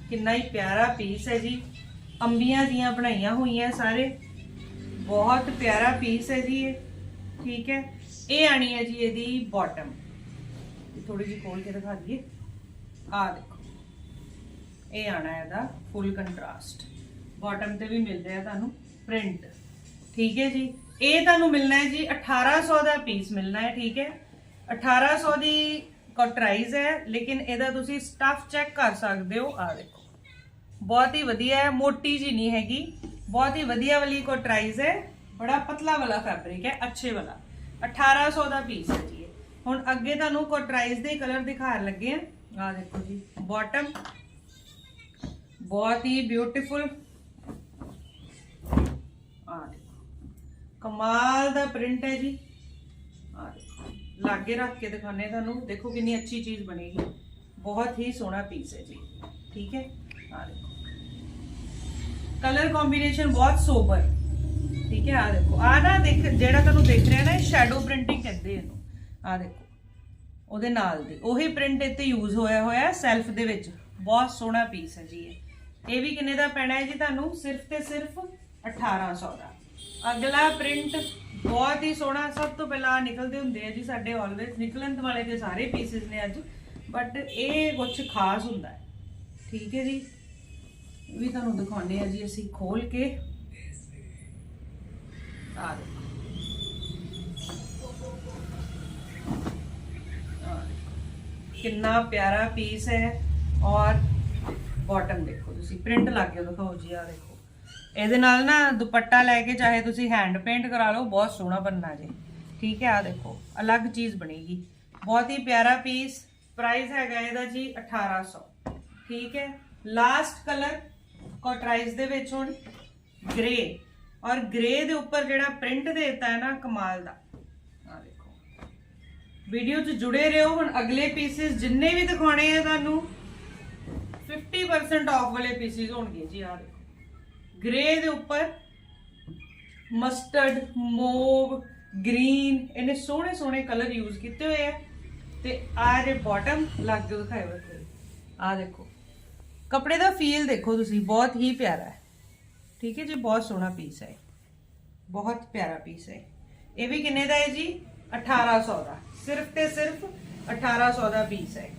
ਕਿੰਨਾ ਹੀ ਪਿਆਰਾ ਪੀਸ ਹੈ ਜੀ। ਅੰਬੀਆਂ ਦੀਆਂ ਬਣਾਈਆਂ ਹੋਈਆਂ ਸਾਰੇ। ਬਹੁਤ ਪਿਆਰਾ ਪੀਸ ਹੈ ਜੀ ਇਹ। ਠੀਕ ਹੈ। ਇਹ ਆਣੀ ਹੈ ਜੀ ਇਹਦੀ ਬਾਟਮ ਥੋੜੀ ਜਿਹੀ ਖੋਲ ਕੇ ਦਿਖਾ ਦਈਏ। ਆਹ ਦੇਖੋ। ਇਹ ਆਣਾ ਹੈ ਇਹਦਾ ਫੁੱਲ ਕੰਟਰਾਸਟ ਬਾਟਮ ਤੇ ਵੀ ਮਿਲ ਰਿਹਾ ਤੁਹਾਨੂੰ ਪ੍ਰਿੰਟ ਠੀਕ ਹੈ ਜੀ? ਇਹ ਤੁਹਾਨੂੰ ਮਿਲਣਾ ਹੈ ਜੀ 1800 ਦਾ ਪੀਸ ਮਿਲਣਾ ਹੈ, ਠੀਕ ਹੈ? 1800 ਦੀ ਕਟਰਾਈਜ਼ ਹੈ, ਲੇਕਿਨ ਇਹਦਾ ਤੁਸੀਂ ਸਟਫ ਚੈੱਕ ਕਰ ਸਕਦੇ ਹੋ। ਆ ਦੇਖੋ। ਬਹੁਤ ਹੀ ਵਧੀਆ ਹੈ, ਮੋਟੀ ਜੀ ਨਹੀਂ ਹੈਗੀ। ਬਹੁਤ ਹੀ ਵਧੀਆ ਵਾਲੀ ਕਟਰਾਈਜ਼ ਹੈ। ਬੜਾ ਪਤਲਾ ਵਾਲਾ ਫੈਬਰਿਕ ਹੈ, ਅੱਛੇ ਵਾਲਾ। 1800 ਦਾ ਪੀਸ ਹੈ ਜੀ ਹੁਣ ਅੱਗੇ ਤੁਹਾਨੂੰ ਕਟਰਾਈਜ਼ ਦੇ ਕਲਰ ਦਿਖਾਣ ਲੱਗੇ ਆ ਆ ਦੇਖੋ ਜੀ ਬਾਟਮ ਬਹੁਤ ਹੀ ਬਿਊਟੀਫੁਲ ਆ ਦੇਖੋ। ਕਮਾਲ ਦਾ ਪ੍ਰਿੰਟ ਹੈ ਜੀ। ਆ ਲਾਗੇ ਰੱਖ ਕੇ ਦਿਖਾਣੇ ਤੁਹਾਨੂੰ। ਦੇਖੋ ਕਿੰਨੀ ਅੱਛੀ ਚੀਜ਼ ਬਣੇਗੀ ਬਹੁਤ ਹੀ ਸੋਹਣਾ ਪੀਸ ਹੈ ਜੀ। ਠੀਕ ਹੈ? ਆ ਦੇਖੋ। ਕਲਰ ਕੰਬੀਨੇਸ਼ਨ ਬਹੁਤ ਸੋਬਰ ਠੀਕ ਹੈ? ਆ ਦੇਖੋ। ਆ ਨਾ ਦੇਖ, ਜਿਹੜਾ ਤੁਹਾਨੂੰ ਦੇਖ ਰਿਹਾ ਨਾ, ਇਹ ਸ਼ੈਡੋ ਪ੍ਰਿੰਟਿੰਗ ਕਹਿੰਦੇ ਇਹਨੂੰ। ਆ ਦੇਖੋ। ਉਹਦੇ ਨਾਲ ਦੇ। ਉਹੀ ਪ੍ਰਿੰਟ ਇੱਥੇ ਯੂਜ਼ ਹੋਇਆ ਹੋਇਆ ਸੈਲਫ ਦੇ ਵਿੱਚ। ਬਹੁਤ ਸੋਹਣਾ ਪੀਸ ਹੈ ਜੀ ਇਹ। ਇਹ ਵੀ ਕਿੰਨੇ ਦਾ ਪੈਣਾ ਹੈ ਜੀ ਤੁਹਾਨੂੰ? ਸਿਰਫ ਤੇ ਸਿਰਫ 1800 ਦਾ ਅਗਲਾ ਪ੍ਰਿੰਟ ਬਹੁਤ ਹੀ ਸੋਹਣਾ ਸਭ ਤੋਂ ਪਹਿਲਾਂ ਆਹ ਨਿਕਲਦੇ ਹੁੰਦੇ ਆ ਜੀ ਸਾਡੇ ਆਲਵੇਜ਼ ਨਿਕਲਣ ਵਾਲੇ ਤੇ ਸਾਰੇ ਪੀਸਿਸ ਨੇ ਅੱਜ ਬਟ ਇਹ ਕੁਝ ਖਾਸ ਹੁੰਦਾ ਹੈ ਠੀਕ ਹੈ ਜੀ ਇਹ ਵੀ ਤੁਹਾਨੂੰ ਦਿਖਾਉਂਦੇ ਆ ਜੀ ਅਸੀਂ ਖੋਲ ਕੇ ਆ ਦੇਖੋ ਆਹ ਦੇਖੋ। ਕਿੰਨਾ ਪਿਆਰਾ ਪੀਸ ਹੈ ਔਰ ਬਾਟਮ ਦੇਖੋ ਤੁਸੀਂ ਪ੍ਰਿੰਟ ਲੱਗ ਗਿਆ ਦਿਖਾਓ ਜੀ ਆ ਦੇਖੋ ਇਹਦੇ ਨਾਲ ਨਾ ਦੁਪੱਟਾ ਲੈ ਕੇ ਚਾਹੇ ਤੁਸੀਂ ਹੈਂਡ ਪੇਂਟ ਕਰਾ ਲਓ, ਬਹੁਤ ਸੋਹਣਾ ਬਣਨਾ ਜੀ। ਠੀਕ ਹੈ ਆ ਦੇਖੋ, ਅਲੱਗ ਚੀਜ਼ ਬਣੇਗੀ। ਬਹੁਤ ਹੀ ਪਿਆਰਾ ਪੀਸ ਪ੍ਰਾਈਸ ਹੈਗਾ ਇਹਦਾ ਜੀ 1800 ਠੀਕ ਹੈ ਲਾਸਟ ਕਲਰ ਕੋਟਰਾਈਜ਼ ਦੇ ਵਿੱਚ ਹੁਣ ਗ੍ਰੇ ਔਰ ਗ੍ਰੇ ਦੇ ਉੱਪਰ ਜਿਹੜਾ ਪ੍ਰਿੰਟ ਦੇਤਾ ਹੈ ਨਾ ਕਮਾਲ ਦਾ। ਆ ਦੇਖੋ। ਵੀਡੀਓ 'ਚ ਜੁੜੇ ਰਹੋ, ਹੁਣ ਅਗਲੇ ਪੀਸਿਸ ਜਿੰਨੇ ਵੀ ਦਿਖਾਉਣੇ ਆ ਤੁਹਾਨੂੰ 50% ਆਫ ਵਾਲੇ ਪੀਸਿਸ ਹੋਣਗੇ ਜੀ ਆ ਦੇਖੋ। ਗ੍ਰੇ ਦੇ ਉੱਪਰ ਮਸਟਰਡ ਮੋਵ ਗ੍ਰੀਨ ਇਹਨੇ ਸੋਹਣੇ ਸੋਹਣੇ ਕਲਰ ਯੂਜ਼ ਕੀਤੇ ਹੋਏ ਆ ਤੇ ਆ ਜੇ ਬਾਟਮ ਲੱਗ ਕੇ ਦਿਖਾਇਓ ਇੱਥੇ ਆ ਦੇਖੋ। ਕੱਪੜੇ ਦਾ ਫੀਲ ਦੇਖੋ ਤੁਸੀਂ, ਬਹੁਤ ਹੀ ਪਿਆਰਾ ਹੈ। ਠੀਕ ਹੈ ਜੀ, ਬਹੁਤ ਸੋਹਣਾ ਪੀਸ ਹੈ ਬਹੁਤ ਪਿਆਰਾ ਪੀਸ ਹੈ ਇਹ। ਵੀ ਕਿੰਨੇ ਦਾ ਹੈ ਜੀ? 1800 ਦਾ। ਸਿਰਫ ਤੇ ਸਿਰਫ 1800 ਦਾ ਪੀਸ ਹੈ।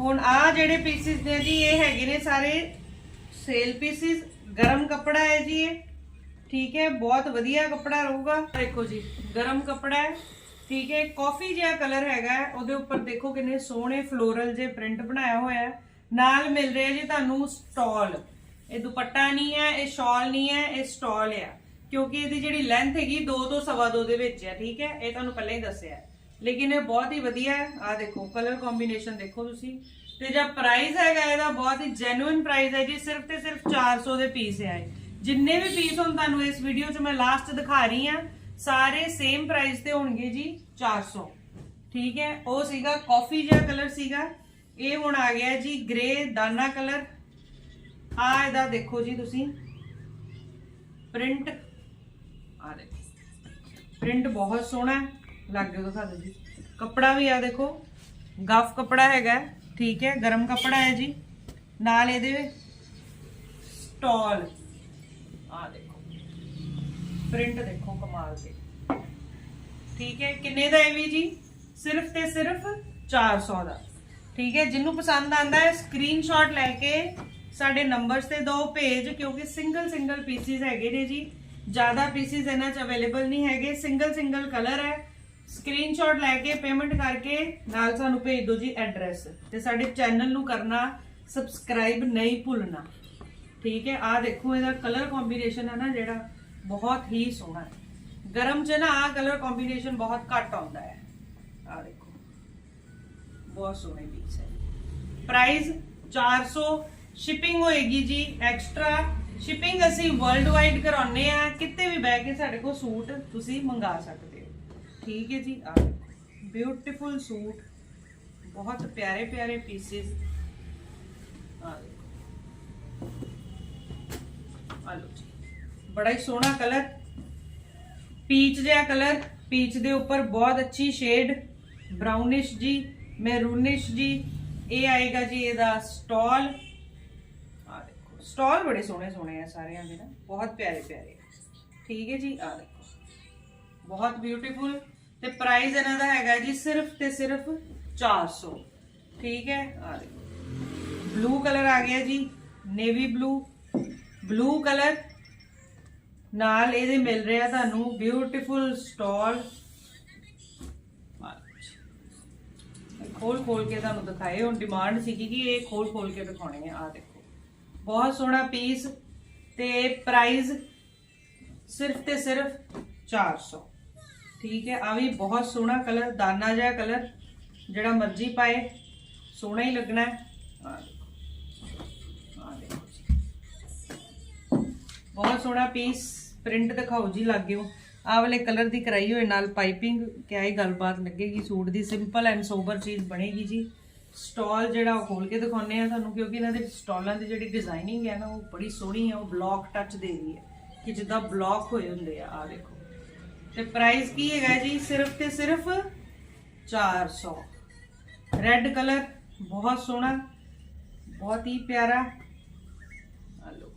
ਹੁਣ ਆ ਜਿਹੜੇ ਪੀਸਿਸ ਨੇ ਜੀ, ਇਹ ਹੈਗੇ ਨੇ ਸਾਰੇ ਸੇਲ ਪੀਸਿਸ, ਗਰਮ ਕੱਪੜਾ ਹੈ ਜੀ ਇਹ। ਠੀਕ ਹੈ, ਬਹੁਤ ਵਧੀਆ ਕੱਪੜਾ ਰਹੂਗਾ। ਦੇਖੋ ਜੀ, ਗਰਮ ਕੱਪੜਾ ਹੈ। ਠੀਕ ਹੈ, ਕਾਫੀ ਜਿਹਾ ਕਲਰ ਹੈਗਾ ਉਹਦੇ ਉੱਪਰ ਦੇਖੋ ਕਿੰਨੇ ਸੋਹਣੇ ਫਲੋਰਲ ਜੇ ਪ੍ਰਿੰਟ ਬਣਾਇਆ ਹੋਇਆ ਹੈ। ਨਾਲ ਮਿਲ ਰਿਹਾ ਜੀ ਤੁਹਾਨੂੰ ਸਟਾਲ। ਇਹ ਦੁਪੱਟਾ ਨਹੀਂ ਹੈ, ਇਹ ਸ਼ਾਲ ਨਹੀਂ ਹੈ, ਇਹ ਸਟਾਲ ਹੈ ਕਿਉਂਕਿ ਇਹਦੀ ਜਿਹੜੀ ਲੈਂਥ ਹੈਗੀ 2 ਤੋਂ ਸਵਾ ਦੋ ਦੇ ਵਿੱਚ ਹੈ ਠੀਕ ਹੈ। ਇਹ ਤੁਹਾਨੂੰ ਪਹਿਲਾਂ ਹੀ ਦੱਸਿਆ ਲੇਕਿਨ ਇਹ ਬਹੁਤ ਹੀ ਵਧੀਆ ਹੈ। ਆ ਦੇਖੋ ਕਲਰ ਕੰਬੀਨੇਸ਼ਨ ਦੇਖੋ ਤੁਸੀਂ। ਤੇ ਜਿਹੜਾ ਪ੍ਰਾਈਸ ਹੈਗਾ ਇਹਦਾ ਬਹੁਤ ਹੀ ਜੈਨੂਇਨ ਪ੍ਰਾਈਸ ਹੈ ਜੀ, ਸਿਰਫ ਤੇ ਸਿਰਫ 400 ਦੇ ਪੀਸ ਹੈ ਜਿੰਨੇ ਵੀ ਪੀਸ ਹੁਣ ਤੁਹਾਨੂੰ ਇਸ ਵੀਡੀਓ 'ਚ ਮੈਂ ਲਾਸਟ ਦਿਖਾ ਰਹੀ ਹਾਂ, ਸਾਰੇ ਸੇਮ ਪ੍ਰਾਈਸ ਤੇ ਹੋਣਗੇ ਜੀ 400 ਠੀਕ ਹੈ, ਉਹ ਸੀਗਾ ਕਾਫੀ ਜਿਹਾ ਕਲਰ ਸੀਗਾ। ਇਹ ਹੁਣ ਆ ਗਿਆ ਜੀ ਗ੍ਰੇ ਦਾਨਾ ਕਲਰ ਆ ਇਹਦਾ ਦੇਖੋ ਜੀ ਤੁਸੀਂ। ਪ੍ਰਿੰਟ ਆ ਦੇਖੋ। ਪ੍ਰਿੰਟ ਬਹੁਤ ਸੋਹਣਾ ਲੱਗ ਗਿਆ ਦਿਖਾ ਜੀ। ਕੱਪੜਾ ਵੀ ਆ ਦੇਖੋ। ਗਫ ਕੱਪੜਾ ਹੈਗਾ ਠੀਕ ਹੈ, ਗਰਮ ਕੱਪੜਾ ਹੈ ਜੀ। ਨਾਲ ਇਹਦੇ ਸਟਾਲ ਆ ਦੇਖੋ। ਪ੍ਰਿੰਟ ਦੇਖੋ ਕਮਾਲ ਦੇ। ਠੀਕ ਹੈ, ਕਿੰਨੇ ਦਾ ਇਹ ਵੀ ਜੀ? ਸਿਰਫ ਤੇ ਸਿਰਫ 400 ਦਾ। ਠੀਕ ਹੈ, ਜਿਹਨੂੰ ਪਸੰਦ ਆਂਦਾ ਹੈ ਸਕਰੀਨਸ਼ਾਟ ਲੈ ਕੇ ਸਾਡੇ ਨੰਬਰਸ ਤੇ ਦੋ ਭੇਜ ਕਿਉਂਕਿ ਸਿੰਗਲ ਸਿੰਗਲ ਪੀਸਿਸ ਹੈਗੇ ਨੇ ਜੀ। ਜ਼ਿਆਦਾ ਪੀਸਿਸ ਇਹਨਾਂ 'ਚ ਅਵੇਲੇਬਲ ਨਹੀਂ ਹੈਗੇ। ਸਿੰਗਲ ਸਿੰਗਲ ਕਲਰ ਹੈ। ਸਕਰੀਨਸ਼ਾਟ ਲੈ ਕੇ ਪੇਮੈਂਟ ਕਰਕੇ ਨਾਲ ਸਾਨੂੰ ਭੇਜ ਦਿਓ ਜੀ ਐਡਰੈਸ ਤੇ ਸਾਡੇ ਚੈਨਲ ਨੂੰ ਕਰਨਾ ਸਬਸਕ੍ਰਾਈਬ ਨਹੀਂ ਭੁੱਲਣਾ। ਠੀਕ ਹੈ ਆ ਦੇਖੋ ਇਹਦਾ ਕਲਰ ਕੰਬੀਨੇਸ਼ਨ ਹੈ ਨਾ ਜਿਹੜਾ, ਬਹੁਤ ਹੀ ਸੋਹਣਾ ਹੈ। ਗਰਮ ਚ ਨਾ ਆ ਕਲਰ ਕੰਬੀਨੇਸ਼ਨ ਬਹੁਤ ਘੱਟ ਆਉਂਦਾ ਹੈ। ਆ ਦੇਖੋ, ਬਹੁਤ ਸੋਹਣੇ ਪੀਸ ਹੈ। ਪ੍ਰਾਈਸ 400 ਸ਼ਿਪਿੰਗ ਹੋਏਗੀ ਜੀ ਐਕਸਟਰਾ ਸ਼ਿਪਿੰਗ ਅਸੀਂ ਵਰਲਡ ਵਾਈਡ ਕਰਾਉਨੇ ਆ ਕਿਤੇ ਵੀ ਬਹਿ ਕੇ ਸਾਡੇ ਕੋਲ ਸੂਟ ਤੁਸੀਂ ਮੰਗਾ ਸਕਦੇ ਹੋ ਠੀਕ ਹੈ ਜੀ ਆ ਬਿਊਟੀਫੁਲ ਸੂਟ ਬਹੁਤ ਪਿਆਰੇ ਪਿਆਰੇ ਪੀਸਿਸ ਆ ਦੇਖੋ ਆ ਲਓ ਜੀ ਬੜਾ ਹੀ ਸੋਹਣਾ ਕਲਰ ਪੀਚ ਜਿਹਾ ਕਲਰ ਪੀਚ ਦੇ ਉੱਪਰ ਬਹੁਤ ਅੱਛੀ ਸ਼ੇਡ ਬ੍ਰਾਊਨਿਸ਼ ਜੀ ਮੈਰੂਨਿਸ਼ ਜੀ ਇਹ ਆਏਗਾ ਜੀ ਇਹਦਾ ਸਟਾਲ ਆ ਦੇਖੋ ਸਟਾਲ ਬੜੇ ਸੋਹਣੇ ਸੋਹਣੇ ਆ ਸਾਰਿਆਂ ਦੇ ਨਾ ਬਹੁਤ ਪਿਆਰੇ ਪਿਆਰੇ ਠੀਕ ਹੈ ਜੀ ਆ ਦੇਖੋ ਬਹੁਤ ਬਿਊਟੀਫੁਲ ਤੇ ਪ੍ਰਾਈਸ ਇਹਨਾਂ ਦਾ ਹੈਗਾ ਜੀ ਸਿਰਫ ਤੇ ਸਿਰਫ 400 ਠੀਕ ਹੈ? ਆ ਦੇਖੋ। ਬਲੂ ਕਲਰ ਆ ਗਿਆ ਜੀ ਨੇਵੀ ਬਲੂ ਬਲੂ ਕਲਰ ਨਾਲ ਇਹਦੇ ਮਿਲ ਰਿਹਾ ਤੁਹਾਨੂੰ ਬਿਊਟੀਫੁਲ ਸਟਾਲ ਖੋਲ ਖੋਲ ਕੇ ਤੁਹਾਨੂੰ ਦਿਖਾਏ, ਹੁਣ ਡਿਮਾਂਡ ਸੀਗੀ ਕਿ ਇਹ ਖੋਲ ਖੋਲ ਕੇ ਦਿਖਾਉਣੇ ਆ ਆ ਦੇਖੋ। ਬਹੁਤ ਸੋਹਣਾ ਪੀਸ ਤੇ ਪ੍ਰਾਈਸ ਸਿਰਫ ਤੇ ਸਿਰਫ 400 ਠੀਕ ਹੈ, ਆ ਵੀ ਬਹੁਤ ਸੋਹਣਾ ਕਲਰ, ਦਾਨਾ ਜਿਹਾ ਕਲਰ, ਜਿਹੜਾ ਮਰਜ਼ੀ ਪਾਏ, ਸੋਹਣਾ ਹੀ ਲੱਗਣਾ ਹੈ। ਬਹੁਤ ਸੋਹਣਾ ਪੀਸ ਪ੍ਰਿੰਟ ਦਿਖਾਓ ਜੀ ਲੱਗਿਓ ਆਹ ਵਾਲੇ ਕਲਰ ਦੀ ਕਰਾਈ ਹੋਏ ਨਾਲ ਪਾਈਪਿੰਗ ਕਿਆ ਹੀ ਗੱਲਬਾਤ ਲੱਗੇਗੀ ਸੂਟ ਦੀ। ਸਿੰਪਲ ਐਂਡ ਸੋਬਰ ਚੀਜ਼ ਬਣੇਗੀ ਜੀ। ਸਟਾਲ ਜਿਹੜਾ ਉਹ ਖੋਲ ਕੇ ਦਿਖਾਉਨੇ ਆ ਤੁਹਾਨੂੰ, ਕਿਉਂਕਿ ਇਹਨਾਂ ਦੇ ਸਟਾਲਾਂ ਦੀ ਜਿਹੜੀ ਡਿਜ਼ਾਈਨਿੰਗ ਹੈ ਨਾ, ਉਹ ਬੜੀ ਸੋਹਣੀ ਹੈ, ਉਹ ਬਲੌਕ ਟੱਚ ਦੇ ਰਹੀ ਹੈ। ਕਿ ਜਿੱਦਾਂ ਬਲੌਕ ਹੋਏ ਹੁੰਦੇ ਆ ਆ ਦੇਖੋ। ਤੇ ਪ੍ਰਾਈਸ ਕੀ ਹੈਗਾ ਜੀ? ਸਿਰਫ ਤੇ ਸਿਰਫ 400 ਰੈੱਡ ਕਲਰ ਬਹੁਤ ਸੋਹਣਾ, ਬਹੁਤ ਹੀ ਪਿਆਰਾ। ਆ ਲਓ।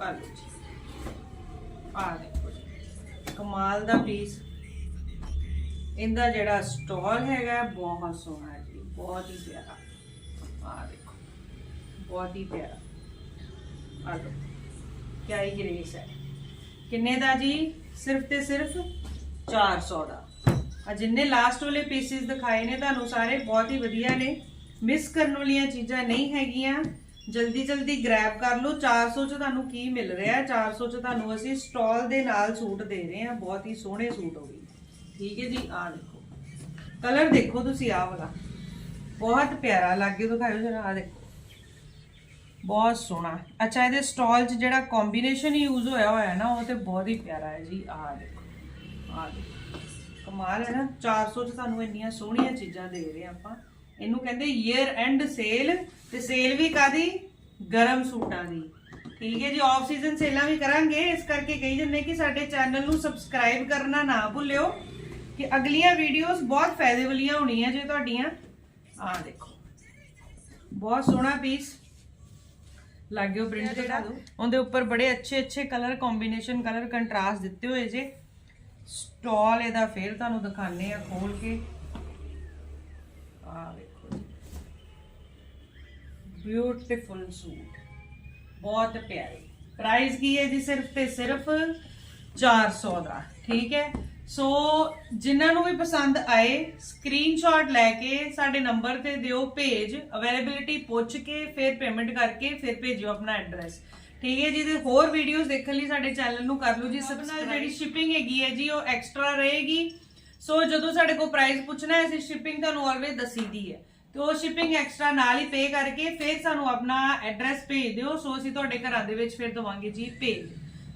ਆ ਜੀ। ਆ ਦੇਖੋ ਜੀ। ਕਮਾਲ ਦਾ ਪੀਸ ਇਹਦਾ ਜਿਹੜਾ ਸਟਾਲ ਹੈਗਾ, ਬਹੁਤ ਸੋਹਣਾ ਜੀ। ਬਹੁਤ ਹੀ ਪਿਆਰਾ। ਆ ਦੇਖੋ। ਬਹੁਤ ਹੀ ਪਿਆਰਾ। ਆ ਲਓ। ਕਿਆ ਹੀ ਗ੍ਰੇਸ ਹੈ। ਕਿੰਨੇ ਦਾ ਜੀ? ਸਿਰਫ ਤੇ ਸਿਰਫ 400 ਦਾ। ਆ ਜਿੰਨੇ ਲਾਸਟ ਵਾਲੇ ਪੀਸਿਸ ਦਿਖਾਏ ਨੇ, ਤੁਹਾਨੂੰ ਸਾਰੇ ਬਹੁਤ ਹੀ ਵਧੀਆ ਨੇ। ਮਿਸ ਕਰਨ ਵਾਲੀਆਂ ਚੀਜ਼ਾਂ ਨਹੀਂ ਹੈਗੀਆਂ। ਜਲਦੀ ਜਲਦੀ ਗ੍ਰੈਬ ਕਰ ਲਓ। 400 ਚ ਤੁਹਾਨੂੰ ਕੀ ਮਿਲ ਰਿਹਾ? ਹੈ 400 ਚ ਤੁਹਾਨੂੰ ਅਸੀਂ ਸਟਾਲ ਦੇ ਨਾਲ ਸੂਟ ਦੇ ਰਹੇ ਹਾਂ। ਬਹੁਤ ਹੀ ਸੋਹਣੇ ਸੂਟ ਹੋ ਗਏ। ਠੀਕ ਹੈ ਜੀ, ਆਹ ਦੇਖੋ। ਕਲਰ ਦੇਖੋ ਤੁਸੀਂ, ਆਹ ਵਾਲਾ। ਬਹੁਤ ਪਿਆਰਾ, ਲੱਗੇ ਦਿਖਾਇਓ ਜਰਾ, ਆਹ ਦੇਖੋ। ਬਹੁਤ ਸੋਹਣਾ। ਅੱਛਾ, ਇਹਦੇ ਸਟਾਲ 'ਚ ਜਿਹੜਾ ਕੰਬੀਨੇਸ਼ਨ ਯੂਜ਼ ਹੋਇਆ ਹੋਇਆ ਨਾ, ਉਹ ਤੇ ਬਹੁਤ ਹੀ ਪਿਆਰਾ ਹੈ ਜੀ। ਆਹ ਦੇਖੋ ਆਹ ਦੇਖੋ। ਕਮਾਲ ਹੈ ਨਾ 400 'ਚ ਤੁਹਾਨੂੰ ਇੰਨੀਆਂ ਸੋਹਣੀਆਂ ਚੀਜ਼ਾਂ ਦੇ ਰਹੇ ਹਾਂ ਆਪਾਂ। ਇਹਨੂੰ ਕਹਿੰਦੇ ਈਅਰ ਐਂਡ ਸੇਲ ਤੇ ਸੇਲ ਵੀ ਕਾਦੀ ਗਰਮ ਸੂਟਾਂ ਦੀ। ਠੀਕ ਹੈ ਜੀ ਆਫ ਸੀਜ਼ਨ ਸੇਲਾਂ ਵੀ ਕਰਾਂਗੇ। ਇਸ ਕਰਕੇ ਕਹੀ ਜੰਨੇ ਕਿ ਸਾਡੇ ਚੈਨਲ ਨੂੰ ਸਬਸਕ੍ਰਾਈਬ ਕਰਨਾ ਨਾ ਭੁੱਲਿਓ, ਕਿ ਅਗਲੀਆਂ ਵੀਡੀਓਜ਼ ਬਹੁਤ ਫਾਇਦੇ ਵਾਲੀਆਂ ਹੋਣੀਆਂ ਜੇ ਤੁਹਾਡੀਆਂ। ਆਹ ਦੇਖੋ, ਬਹੁਤ ਸੋਹਣਾ ਪੀਸ ਲੱਗਿਓ ਪ੍ਰਿੰਟ ਜਿਹੜਾ ਉਹਦੇ ਉੱਪਰ ਬੜੇ ਅੱਛੇ ਅੱਛੇ ਕਲਰ ਕੰਬੀਨੇਸ਼ਨ ਕਲਰ ਕੰਟਰਾਸਟ ਦਿੱਤੇ ਹੋਏ ਜੇ। ਸਟਾਲ ਇਹਦਾ ਫੇਰ ਤੁਹਾਨੂੰ ਦਿਖਾਣੇ ਆ ਖੋਲ ਕੇ। ਆ ਵੇਖੋ ਬਿਊਟੀਫੁਲ ਸੂਟ ਬਹੁਤ ਪਿਆਰੇ। ਪ੍ਰਾਈਸ ਕੀ ਹੈ ਜੀ ਸਿਰਫ ਤੇ ਸਿਰਫ 400 ਦਾ। ਠੀਕ ਹੈ? ਸੋ ਜਿਨ੍ਹਾਂ ਨੂੰ ਵੀ ਪਸੰਦ ਆਏ ਸਕਰੀਨਸ਼ਾਟ ਲੈ ਕੇ ਸਾਡੇ ਨੰਬਰ ਤੇ ਦਿਓ ਭੇਜ ਅਵੇਲੇਬਿਲਿਟੀ ਪੁੱਛ ਕੇ ਫਿਰ ਪੇਮੈਂਟ ਕਰਕੇ ਫਿਰ ਭੇਜਿਓ ਆਪਣਾ ਐਡਰੈਸ ਠੀਕ ਹੈ ਜੀ ਤੇ ਹੋਰ ਵੀਡੀਓਜ਼ ਦੇਖਣ ਲਈ ਸਾਡੇ ਚੈਨਲ ਨੂੰ ਕਰ ਲਓ ਜੀ। ਸਬਸਕ੍ਰਾਈਬ ਜਿਹੜੀ ਸ਼ਿਪਿੰਗ ਹੈਗੀ ਹੈ ਜੀ ਉਹ ਐਕਸਟਰਾ ਰਹੇਗੀ। ਸੋ ਜਦੋਂ ਸਾਡੇ ਕੋਲ ਪ੍ਰਾਈਸ ਪੁੱਛਣਾ ਹੈ ਅਸੀਂ ਸ਼ਿਪਿੰਗ ਤੁਹਾਨੂੰ ਆਲਵੇਜ਼ ਦੱਸੀਦੀ ਹੈ। ਤੇ ਉਹ ਸ਼ਿਪਿੰਗ ਐਕਸਟਰਾ ਨਾਲ ਹੀ ਪੇ ਕਰਕੇ ਫਿਰ ਸਾਨੂੰ ਆਪਣਾ ਐਡਰੈਸ ਭੇਜ ਦਿਓ। ਸੋ ਅਸੀਂ ਤੁਹਾਡੇ ਘਰਾਂ ਦੇ ਵਿੱਚ ਫਿਰ ਦਵਾਂਗੇ ਜੀ ਭੇਜ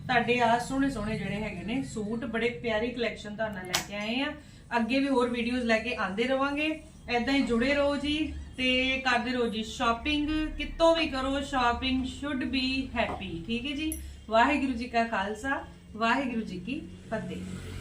ਤੁਹਾਡੇ ਆ ਸੋਹਣੇ ਸੋਹਣੇ ਜਿਹੜੇ ਹੈਗੇ ਨੇ ਸੂਟ, ਬੜੇ ਪਿਆਰੀ ਕਲੈਕਸ਼ਨ ਤੁਹਾਡੇ ਨਾਲ ਲੈ ਕੇ ਆਏ ਆ। ਅੱਗੇ ਵੀ ਹੋਰ ਵੀਡੀਓਜ਼ ਲੈ ਕੇ ਆਂਦੇ ਰਵਾਂਗੇ। ਐਦਾਂ ਹੀ ਜੁੜੇ ਰਹੋ ਜੀ ਤੇ ਕਰਦੇ ਰਹੋ ਜੀ ਸ਼ਾਪਿੰਗ ਕਿਤੋਂ ਵੀ ਕਰੋ ਸ਼ਾਪਿੰਗ ਸ਼ੁੱਡ ਬੀ ਹੈਪੀ ਠੀਕ ਹੈ ਜੀ? ਵਾਹਿਗੁਰੂ ਜੀ ਕਾ ਖਾਲਸਾ, ਵਾਹਿਗੁਰੂ ਜੀ ਕੀ ਫਤਿਹ।